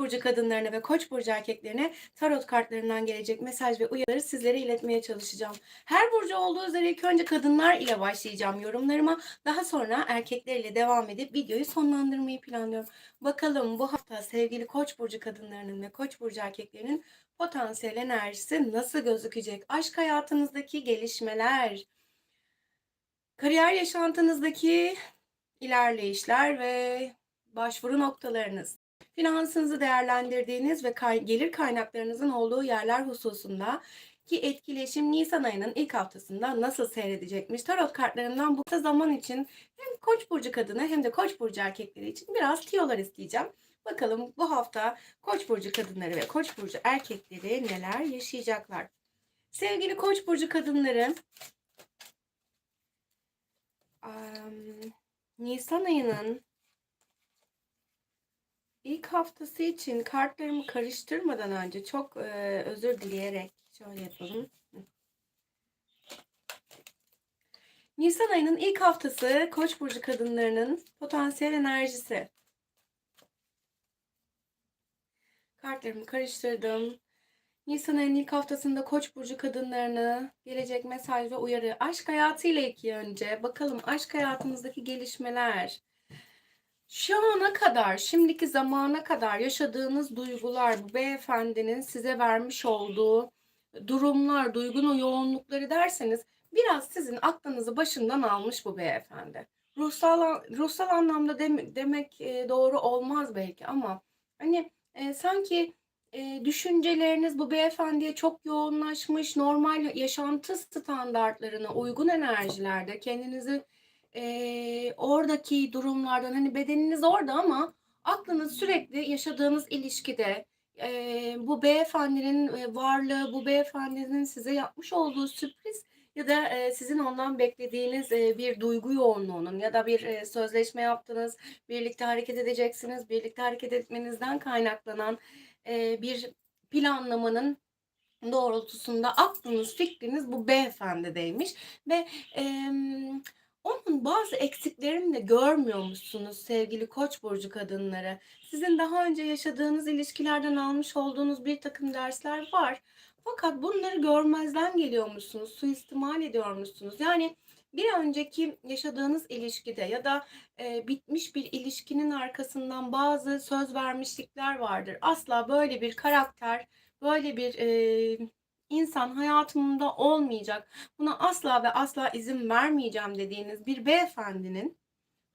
burcu kadınlarına ve Koç burcu erkeklerine tarot kartlarından gelecek mesaj ve uyarıları sizlere iletmeye çalışacağım. Her burcu olduğu üzere ilk önce kadınlar ile başlayacağım yorumlarıma. Daha sonra erkekler ile devam edip videoyu sonlandırmayı planlıyorum. Bakalım bu hafta sevgili Koç burcu kadınlarının ve Koç burcu erkeklerinin potansiyel enerjisi nasıl gözükecek? Aşk hayatınızdaki gelişmeler, kariyer yaşantınızdaki ilerleyişler ve başvuru noktalarınız, finansınızı değerlendirdiğiniz ve kay- gelir kaynaklarınızın olduğu yerler hususunda ki etkileşim Nisan ayının ilk haftasında nasıl seyredecekmiş? Tarot kartlarından bu zaman için hem Koç burcu kadını hem de Koç burcu erkekleri için biraz tiyolar isteyeceğim. Bakalım bu hafta Koç burcu kadınları ve Koç burcu erkekleri neler yaşayacaklar? Sevgili Koç burcu kadınları, am, Nisan ayının ilk haftası için kartlarımı karıştırmadan önce çok e, özür dileyerek şöyle yapalım. Nisan ayının ilk haftası Koç burcu kadınlarının potansiyel enerjisi. Kartlarımı karıştırdım. Nisan ayının ilk haftasında Koç burcu kadınlarına gelecek mesaj ve uyarı. Aşk hayatıyla iki önce bakalım aşk hayatınızdaki gelişmeler. Şu ana kadar, şimdiki zamana kadar yaşadığınız duygular, bu beyefendinin size vermiş olduğu durumlar, duygunun yoğunlukları derseniz biraz sizin aklınızı başından almış bu beyefendi. Ruhsal ruhsal anlamda dem- demek e, doğru olmaz belki ama hani e, sanki e, düşünceleriniz bu beyefendiye çok yoğunlaşmış, normal yaşantı standartlarına uygun enerjilerde kendinizi e, oradaki durumlardan hani bedeniniz orada ama aklınız sürekli yaşadığınız ilişkide e, bu beyefendinin e, varlığı, bu beyefendinin size yapmış olduğu sürpriz ya da e, sizin ondan beklediğiniz e, bir duygu yoğunluğunun ya da bir e, sözleşme yaptınız, birlikte hareket edeceksiniz, birlikte hareket etmenizden kaynaklanan e, bir planlamanın doğrultusunda aklınız, fikriniz bu beyefendideymiş ve em, bazı eksiklerini de görmüyormuşsunuz sevgili Koç burcu kadınları. Sizin daha önce yaşadığınız ilişkilerden almış olduğunuz bir takım dersler var. Fakat bunları görmezden geliyormuşsunuz, suistimal ediyormuşsunuz. Yani bir önceki yaşadığınız ilişkide ya da e, bitmiş bir ilişkinin arkasından bazı söz vermişlikler vardır. Asla böyle bir karakter, böyle bir e, insan hayatımda olmayacak. Buna asla ve asla izin vermeyeceğim dediğiniz bir beyefendinin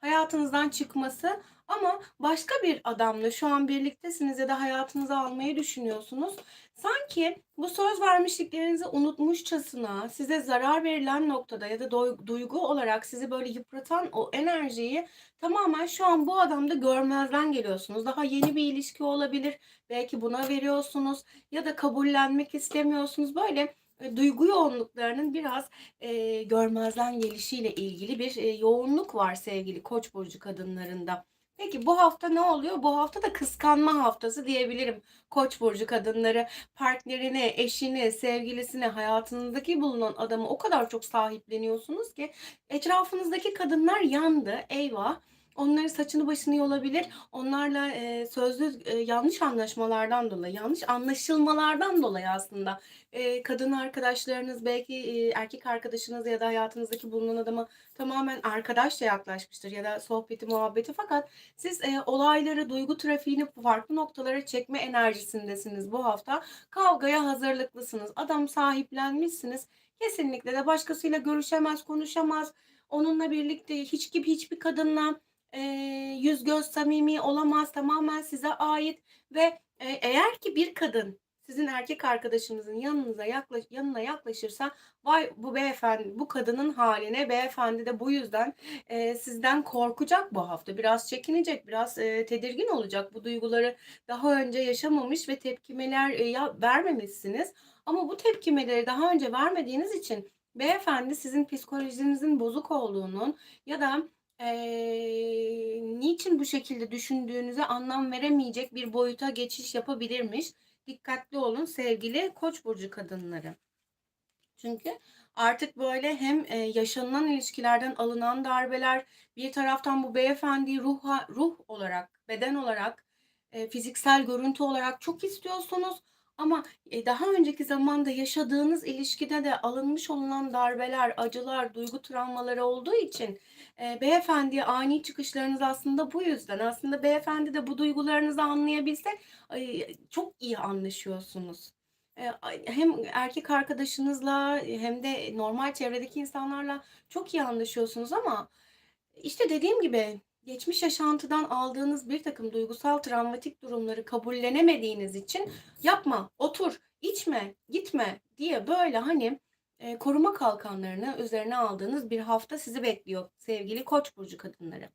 hayatınızdan çıkması ama başka bir adamla şu an birliktesiniz ya da hayatınıza almayı düşünüyorsunuz. Sanki bu söz vermişliklerinizi unutmuşçasına size zarar verilen noktada ya da duygu olarak sizi böyle yıpratan o enerjiyi tamamen şu an bu adamda görmezden geliyorsunuz. Daha yeni bir ilişki olabilir. Belki buna veriyorsunuz ya da kabullenmek istemiyorsunuz. Böyle e, duygu yoğunluklarının biraz e, görmezden gelişiyle ilgili bir e, yoğunluk var sevgili Koç burcu kadınlarında. Peki bu hafta ne oluyor? Bu hafta da kıskanma haftası diyebilirim. Koç burcu kadınları partnerini, eşini, sevgilisini, hayatınızdaki bulunan adamı o kadar çok sahipleniyorsunuz ki etrafınızdaki kadınlar yandı. Eyvah. Onların saçını başını yolabilir. Onlarla e, sözlü e, yanlış anlaşmalardan dolayı, yanlış anlaşılmalardan dolayı aslında e, kadın arkadaşlarınız belki e, erkek arkadaşınız ya da hayatınızdaki bulunan adama tamamen arkadaşça yaklaşmıştır ya da sohbeti muhabbeti fakat siz e, olayları, duygu trafiğini farklı noktalara çekme enerjisindesiniz bu hafta. Kavgaya hazırlıklısınız. Adam sahiplenmişsiniz. Kesinlikle de başkasıyla görüşemez, konuşamaz. Onunla birlikte hiç gibi hiçbir kadınla e, yüz göz samimi olamaz. Tamamen size ait ve e, eğer ki bir kadın sizin erkek arkadaşınızın yanınıza yaklaş, yanına yaklaşırsa vay bu beyefendi bu kadının haline beyefendi de bu yüzden e, sizden korkacak bu hafta biraz çekinecek biraz e, tedirgin olacak bu duyguları daha önce yaşamamış ve tepkimeler e, ya, vermemişsiniz ama bu tepkimeleri daha önce vermediğiniz için beyefendi sizin psikolojinizin bozuk olduğunun ya da e, niçin bu şekilde düşündüğünüze anlam veremeyecek bir boyuta geçiş yapabilirmiş dikkatli olun sevgili Koç burcu kadınları. Çünkü artık böyle hem e, yaşanılan ilişkilerden alınan darbeler bir taraftan bu beyefendi ruh ruh olarak, beden olarak eee, fiziksel görüntü olarak çok istiyorsunuz ama, eee, daha önceki zamanda yaşadığınız ilişkide de alınmış olunan darbeler, acılar, duygu travmaları olduğu için, eee, beyefendiye ani çıkışlarınız aslında bu yüzden. Aslında beyefendi de bu duygularınızı anlayabilse, ay, çok iyi anlaşıyorsunuz. Ay hem erkek arkadaşınızla, hem de normal çevredeki insanlarla çok iyi anlaşıyorsunuz ama, işte, dediğim gibi geçmiş yaşantıdan aldığınız birtakım duygusal travmatik durumları kabullenemediğiniz için "Yapma, otur, içme, gitme." diye böyle, hani, eee, koruma kalkanlarını üzerine aldığınız bir hafta sizi bekliyor sevgili Koç burcu kadınları.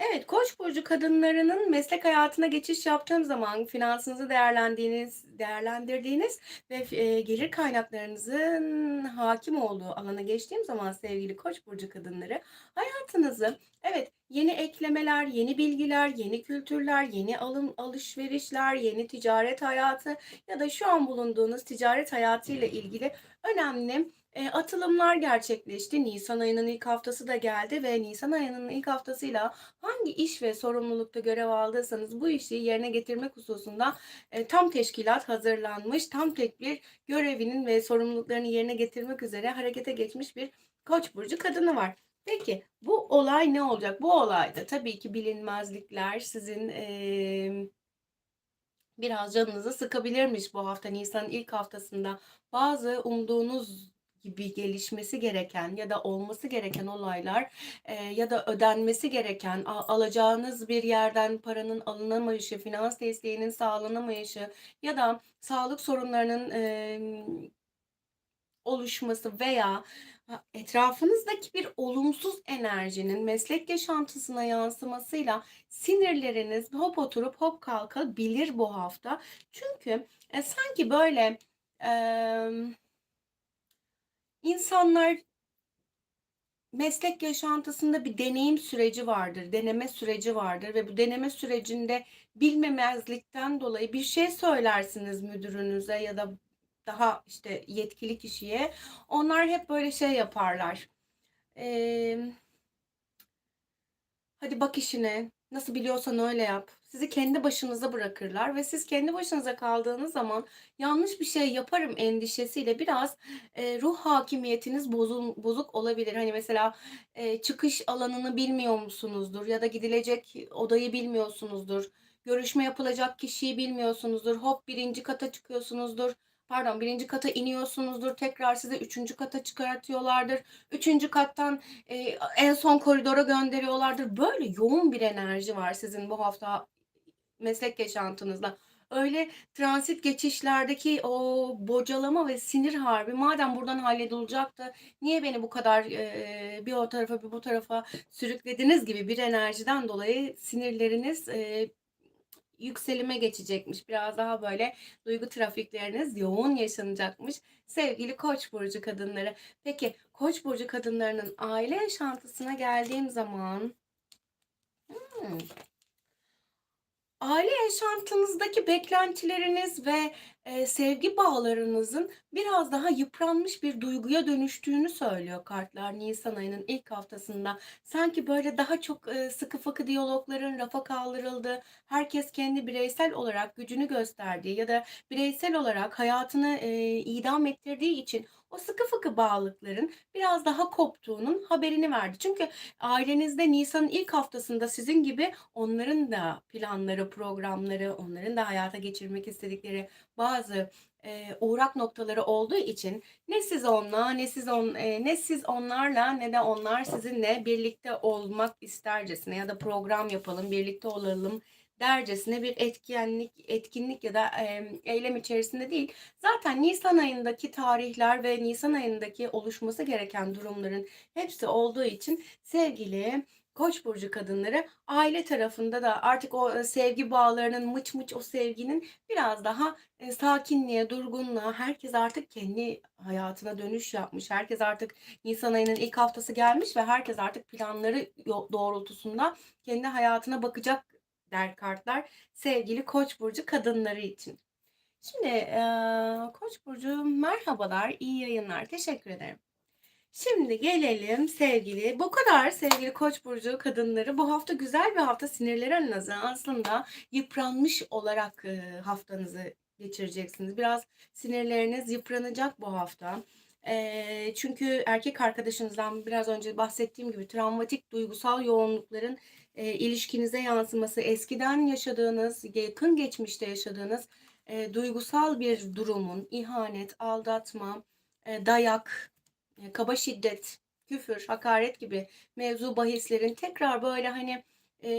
Evet, Koç burcu kadınlarının meslek hayatına geçiş yaptığım zaman finansınızı değerlendiğiniz değerlendirdiğiniz ve eee, gelir kaynaklarınızın hâkim olduğu alana geçtiğim zaman sevgili Koç burcu kadınları, hayatınızı evet, yeni eklemeler, yeni bilgiler, yeni kültürler, yeni alım alışverişler, yeni ticaret hayatı ya da şu an bulunduğunuz ticaret hayatıyla ilgili önemli, eee, atılımlar gerçekleşti. Nisan ayının ilk haftası da geldi ve nisan ayının ilk haftasıyla hangi iş ve sorumlulukta görev aldıysanız bu işi yerine getirmek hususunda, eee, tam teşkilat hazırlanmış, tam tedbir görevinin ve sorumluluklarını yerine getirmek üzere harekete geçmiş bir Koç burcu kadını var. Peki, bu olay ne olacak? Bu olayda tabii ki bilinmezlikler sizin, emm biraz canınızı sıkabilirmiş bu hafta nisanın ilk haftasında. Bazı umduğunuz gibi gelişmesi gereken ya da olması gereken olaylar, eee, ya da ödenmesi gereken, a alacağınız bir yerden paranın alınamayışı, finans desteğinin sağlanamayışı ya da sağlık sorunlarının, emm, oluşması veya etrafınızdaki bir olumsuz enerjinin meslek yaşantısına yansımasıyla sinirleriniz hop oturup hop kalkabilir bu hafta. Çünkü, eee, sanki böyle, emm insanlar meslek yaşantısında bir deneyim süreci vardır, deneme süreci vardır ve bu deneme sürecinde bilmemezlikten dolayı bir şey söylersiniz müdürünüze ya da daha, işte, yetkili kişiye. Onlar hep böyle şey yaparlar, emm "Hadi bak işine, nasıl biliyorsan öyle yap." Sizi kendi başınıza bırakırlar ve siz kendi başınıza kaldığınız zaman yanlış bir şey yaparım endişesiyle biraz, eee, ruh hâkimiyetiniz bozul bozuk olabilir. Hani, mesela, eee, çıkış alanını bilmiyor musunuzdur ya da gidilecek odayı bilmiyorsunuzdur, görüşme yapılacak kişiyi bilmiyorsunuzdur, hop 1'inci kata çıkıyorsunuzdur, pardon 1'inci kata iniyorsunuzdur, tekrar sizi 3'üncü kata çıkartıyorlardır, 3'üncü kattan, a en son koridora gönderiyorlardır. Böyle yoğun bir enerji var sizin bu hafta meslek yaşantınızda. Öyle transit geçişlerdeki o bocalama ve sinir harbi, madem buradan hallolacaktı, niye beni bu kadar, eee, bir o tarafa bir bu tarafa sürüklediniz gibi bir enerjiden dolayı sinirleriniz, eee, yükselime geçecekmiş. Biraz daha böyle duygu trafikleriniz yoğun yaşanacakmış sevgili Koç burcu kadınları. Peki, Koç burcu kadınlarının aile yaşantısına geldiğim zaman Hımm. Aile yaşantınızdaki beklentileriniz ve, eee, sevgi bağlarınızın biraz daha yıpranmış bir duyguya dönüştüğünü söylüyor kartlar nisan ayının ilk haftasında. Sanki böyle daha çok, eee, sıkı fıkı diyalogların rafa kaldırıldığı, herkes kendi bireysel olarak gücünü gösterdiği ya da bireysel olarak hayatını, eee, idame ettirdiği için o sıkı fıkı bağlılıkların biraz daha koptuğunun haberini verdi. Çünkü ailenizde nisanın ilk haftasında sizin gibi onların da planları, programları, onların da hayata geçirmek istedikleri bazı, eee, uğrak noktaları olduğu için ne siz onunla ne siz on eee, ne siz onlarla ne de onlar sizinle birlikte olmak istercesine ya da program yapalım, birlikte olalım dercesine bir etkenlik etkinlik ya da, eylem içerisinde değil. Zaten nisan ayındaki tarihler ve nisan ayındaki oluşması gereken durumların hepsi olduğu için sevgili Koç burcu kadınları, aile tarafında da artık o, eee, sevgi bağlarının mıç mıç o sevginin biraz daha, eee, sakinliğe, durgunluğa, herkes artık kendi hayatına dönüş yapmış. Herkes artık nisan ayının ilk haftası gelmiş ve herkes artık planları doğrultusunda kendi hayatına bakacak der kartlar sevgili Koç burcu kadınları için. Şimdi, eee, Koç burcu merhabalar, iyi yayınlar, teşekkür ederim. Şimdi gelelim sevgili, bu kadar sevgili Koç burcu kadınları. Bu hafta güzel bir hafta. Sinirlerinizi aslında yıpranmış olarak e, haftanızı geçireceksiniz. Biraz sinirleriniz yıpranacak bu hafta. E, çünkü erkek arkadaşınızdan biraz önce bahsettiğim gibi travmatik duygusal yoğunlukların e, ilişkinize yansıması, eskiden yaşadığınız, yakın geçmişte yaşadığınız e, duygusal bir durumun, ihanet, aldatma, e, dayak, e, kaba şiddet, küfür, hakaret gibi mevzu bahislerin tekrar böyle hani e,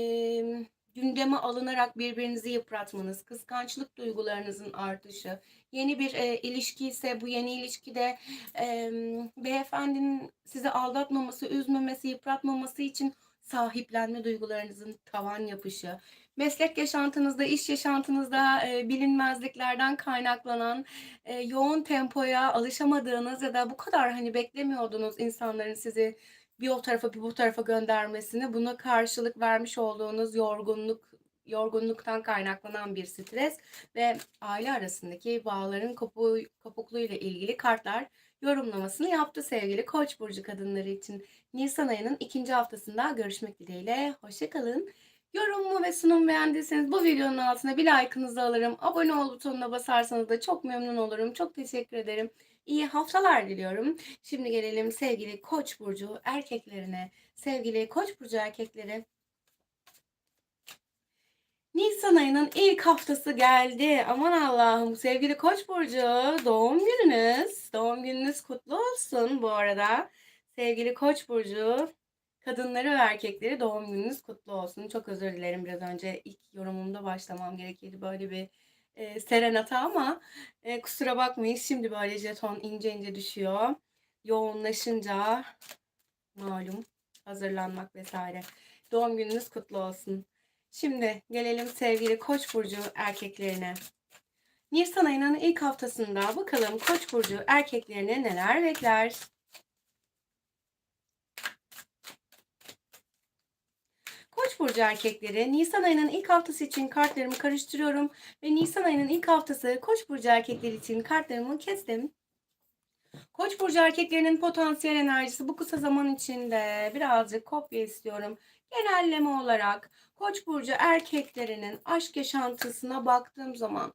gündeme alınarak birbirinizi yıpratmanız, kıskançlık duygularınızın artışı, yeni bir e, ilişki ise bu yeni ilişkide e, beyefendinin sizi aldatmaması, üzmemesi, yıpratmaması için sahiplenme duygularınızın tavan yapışı, meslek yaşantınızda, iş yaşantınızda e, bilinmezliklerden kaynaklanan e, yoğun tempoya alışamadığınız ya da bu kadar hani beklemiyordunuz insanların sizi bir o tarafa bir bu tarafa göndermesini, buna karşılık vermiş olduğunuz yorgunluk yorgunluktan kaynaklanan bir stres ve aile arasındaki bağların kopu, kopukluğuyla ilgili kartlar yorumlamasını yaptı sevgili Koç burcu kadınları için. Nisan ayının ikinci haftasında görüşmek dileğiyle. Hoşçakalın. Yorumumu ve sunumu beğendiyseniz bu videonun altına bir like'ınızı alırım. Abone ol butonuna basarsanız da çok memnun olurum. Çok teşekkür ederim. İyi haftalar diliyorum. Şimdi gelelim sevgili Koç burcu erkeklerine. Sevgili Koç burcu erkekleri Nisan ayının ilk haftası geldi. Aman Allah'ım sevgili Koç burcu doğum gününüz. Doğum gününüz kutlu olsun bu arada. Sevgili Koç burcu kadınları ve erkekleri doğum gününüz kutlu olsun. Çok özür dilerim biraz önce ilk yorumumda başlamam gerekirdi böyle bir e, serenata ama e, kusura bakmayın şimdi böyle jeton ince ince düşüyor. Yoğunlaşınca malum hazırlanmak vesaire. Doğum gününüz kutlu olsun. Şimdi gelelim sevgili Koç burcu erkeklerine. Nisan ayının ilk haftasında bakalım Koç burcu erkeklerine neler bekler? Koç burcu erkekleri Nisan ayının ilk haftası için kartlarımı karıştırıyorum ve Nisan ayının ilk haftası Koç burcu erkekleri için kartlarımı kestim. Koç burcu erkeklerinin potansiyel enerjisi bu kısa zaman içinde birazcık kopya istiyorum. Genelleme olarak Koç burcu erkeklerinin aşk yaşantısına baktığım zaman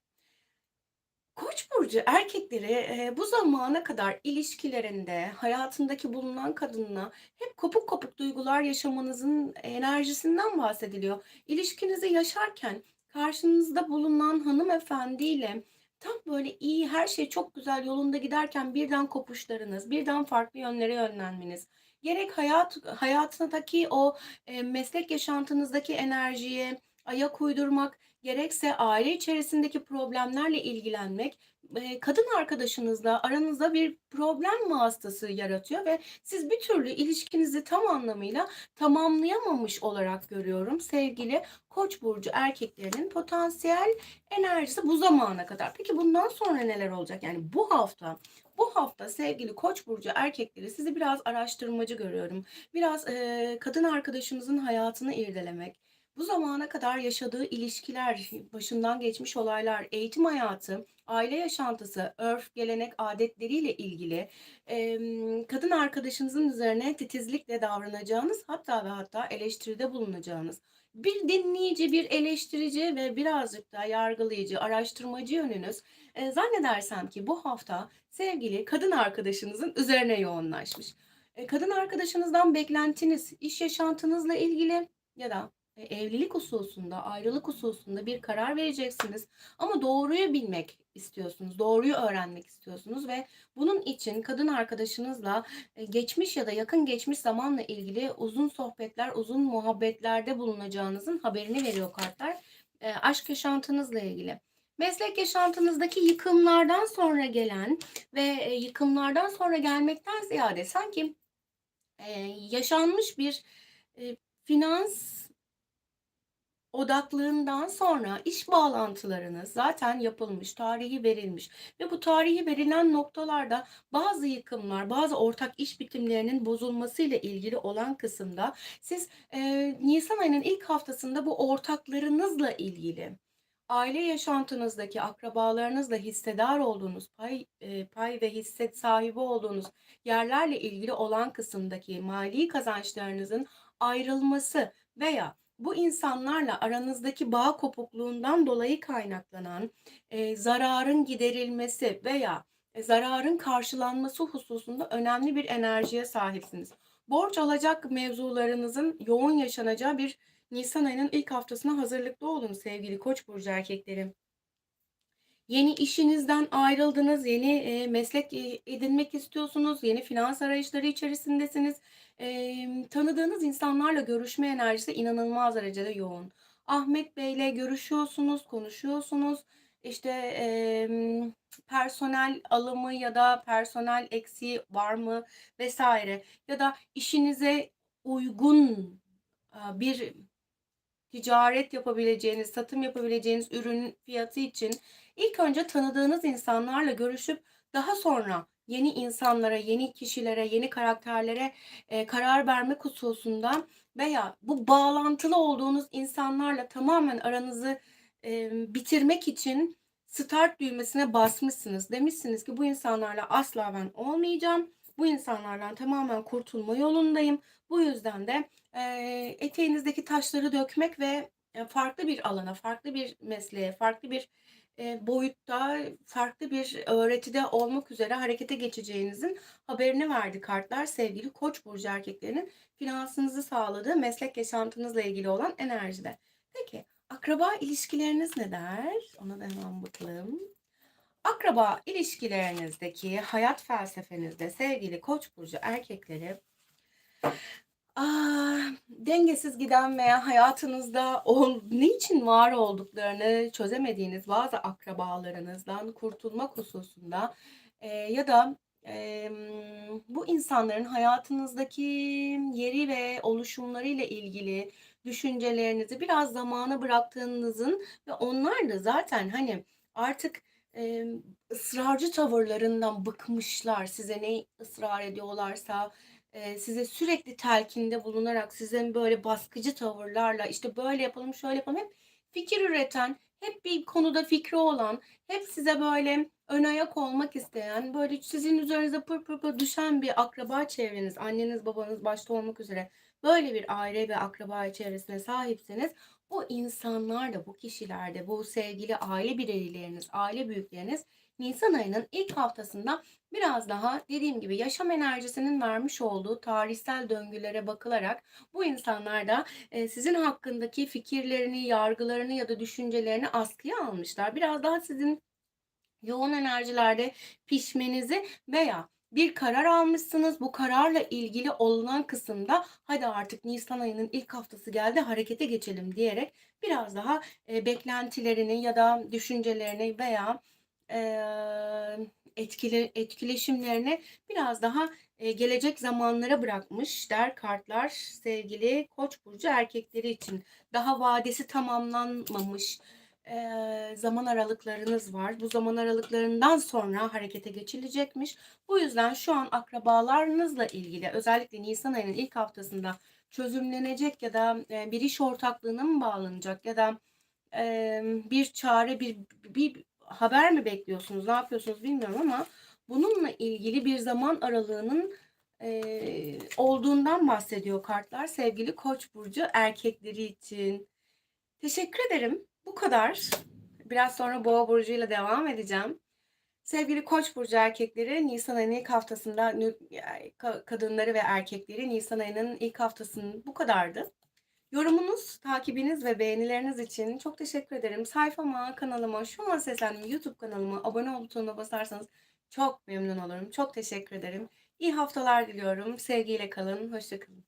Koç burcu erkekleri e, bu zamana kadar ilişkilerinde hayatındaki bulunan kadınla hep kopuk kopuk duygular yaşamanızın enerjisinden bahsediliyor. İlişkinizi yaşarken karşınızda bulunan hanımefendiyle tam böyle iyi her şey çok güzel yolunda giderken birden kopuşlarınız, birden farklı yönlere yönlenmeniz, gerek hayat hayatındaki o e, meslek yaşantınızdaki enerjiye ayak uydurmak, gerekse aile içerisindeki problemlerle ilgilenmek, e, kadın arkadaşınızla aranızda bir problem vasıtası yaratıyor ve siz bir türlü ilişkinizi tam anlamıyla tamamlayamamış olarak görüyorum sevgili Koç burcu erkeklerinin potansiyel enerjisi bu zamana kadar. Peki bundan sonra neler olacak? Yani bu hafta bu hafta sevgili Koç burcu erkekleri sizi biraz araştırmacı görüyorum. Biraz e, kadın arkadaşınızın hayatını irdelemek, bu zamana kadar yaşadığı ilişkiler, başından geçmiş olaylar, eğitim hayatı, aile yaşantısı, örf, gelenek, adetleriyle ilgili e, kadın arkadaşınızın üzerine titizlikle davranacağınız hatta ve hatta eleştiride bulunacağınız bir dinleyici, bir eleştirici ve birazcık da yargılayıcı, araştırmacı yönünüz e, zannedersem ki bu hafta sevgili kadın arkadaşınızın üzerine yoğunlaşmış. E, kadın arkadaşınızdan beklentiniz, iş yaşantınızla ilgili ya da evlilik hususunda, ayrılık hususunda bir karar vereceksiniz. Ama doğruyu bilmek istiyorsunuz, doğruyu öğrenmek istiyorsunuz ve bunun için kadın arkadaşınızla e, geçmiş ya da yakın geçmiş zamanla ilgili uzun sohbetler, uzun muhabbetlerde bulunacağınızın haberini veriyor kartlar. E, aşk yaşantınızla ilgili. Meslek yaşantınızdaki yıkımlardan sonra gelen ve yıkımlardan sonra gelmekten ziyade sanki yaşanmış bir finans odaklığından sonra iş bağlantılarınız zaten yapılmış, tarihi verilmiş ve bu tarihi verilen noktalarda bazı yıkımlar, bazı ortak iş bitimlerinin bozulmasıyla ilgili olan kısımda siz e, Nisan ayının ilk haftasında bu ortaklarınızla ilgili aile yaşantınızdaki akrabalarınızla hissedar olduğunuz pay, eee, pay ve hisse sahibi olduğunuz yerlerle ilgili olan kısımdaki mali kazançlarınızın ayrılması veya bu insanlarla aranızdaki bağ kopukluğundan dolayı kaynaklanan, eee, zararın giderilmesi veya, eee, zararın karşılanması hususunda önemli bir enerjiye sahipsiniz. Borç alacak mevzularınızın yoğun yaşanacağı bir nisan ayının ilk haftasına hazırlıklı olun sevgili Koç burcu erkekleri. Yeni işinizden ayrıldınız, yeni, eee, meslek, eee, edinmek istiyorsunuz, yeni finans arayışları içerisindesiniz. Emm, tanıdığınız insanlarla görüşme enerjisi inanılmaz derecede yoğun. Ahmet Bey'le görüşüyorsunuz, konuşuyorsunuz. İşte, emm, personel alımı ya da personel eksiği var mı vs. ya da işinize uygun, bir ticaret yapabileceğiniz, satım yapabileceğiniz ürünün fiyatı için ilk önce tanıdığınız insanlarla görüşüp daha sonra yeni insanlara, yeni kişilere, yeni karakterlere, eee, karar vermek hususunda veya bu bağlantılı olduğunuz insanlarla tamamen aranızı, emm, bitirmek için start düğmesine basmışsınız. Demişsiniz ki bu insanlarla asla ben olmayacağım. Bu insanlardan tamamen kurtulma yolundayım. Bu yüzden de, eee, eteğinizdeki taşları dökmek ve, eee, farklı bir alana, farklı bir mesleğe, farklı bir, boyutta, farklı bir öğretide olmak üzere harekete geçeceğinizin haberini verdi kartlar sevgili Koç burcu erkeklerinin finansınızı sağladığı meslek yaşantınızla ilgili olan enerjide. Peki, akraba ilişkileriniz ne der? Ona da hemen bakalım. Akraba ilişkilerinizdeki hayat felsefenizde sevgili Koç burcu erkekleri aaa, dengesiz giden veya hayatınızda ol ne için var olduklarını çözemediğiniz bazı akrabalarınızdan kurtulmak hususunda, eee, ya da, emm, bu insanların hayatınızdaki yeri ve oluşumlarıyla ilgili düşüncelerinizi biraz zamana bıraktığınızın ve onlar da zaten, hani, artık, emm, ısrarcı tavırlarından bıkmışlar. Size ne ısrar ediyorlarsa, size sürekli telkinde bulunarak, sizin böyle baskıcı tavırlarla, işte, böyle yapalım, şöyle yapalım, hep fikir üreten, hep bir konuda fikri olan, hep size böyle ön ayak olmak isteyen, böyle sizin üzerinize pır pır pır düşen bir akraba çevreniz, anneniz, babanız başta olmak üzere böyle bir aile ve akraba çevresine sahipseniz bu insanlar da, bu kişiler de, bu sevgili aile bireyleriniz, aile büyükleriniz nisan ayının ilk haftasında biraz daha dediğim gibi yaşam enerjisinin vermiş olduğu tarihsel döngülere bakılarak bu insanlar da, eee, sizin hakkındaki fikirlerini, yargılarını ya da düşüncelerini askıya almışlar. Biraz daha sizin yoğun enerjilerde pişmenizi veya bir karar almışsınız. Bu kararla ilgili olunan kısımda hadi artık nisan ayının ilk haftası geldi harekete geçelim diyerek biraz daha, eee, beklentilerini ya da düşüncelerini veya, etkile etkileşimlerini biraz daha, gelecek zamanlara bırakmış der kartlar sevgili Koç burcu erkekleri için. Daha vadesi tamamlanmamış, zaman aralıklarınız var. Bu zaman aralıklarından sonra harekete geçilecekmiş. Bu yüzden şu an akrabalarınızla ilgili özellikle nisan ayının ilk haftasında çözümlenecek ya da, bir iş ortaklığına mı bağlanacak ya da, bir çare, bir bir haber mi bekliyorsunuz, ne yapıyorsunuz bilmiyorum ama bununla ilgili bir zaman aralığının, eee, olduğundan bahsediyor kartlar sevgili Koç burcu erkekleri için. Teşekkür ederim. Bu kadar. Biraz sonra Boğa burcuyla devam edeceğim. Sevgili Koç burcu erkekleri nisan ayının ilk haftasında kadınları ve erkekleri nisan ayının ilk haftasının bu kadardı. Yorumunuz, takibiniz ve beğenileriniz için çok teşekkür ederim. Sayfama, kanalıma, şu an seslendim YouTube kanalıma abone ol butonuna basarsanız çok memnun olurum. Çok teşekkür ederim. İyi haftalar diliyorum. Sevgiyle kalın. Hoşça kalın.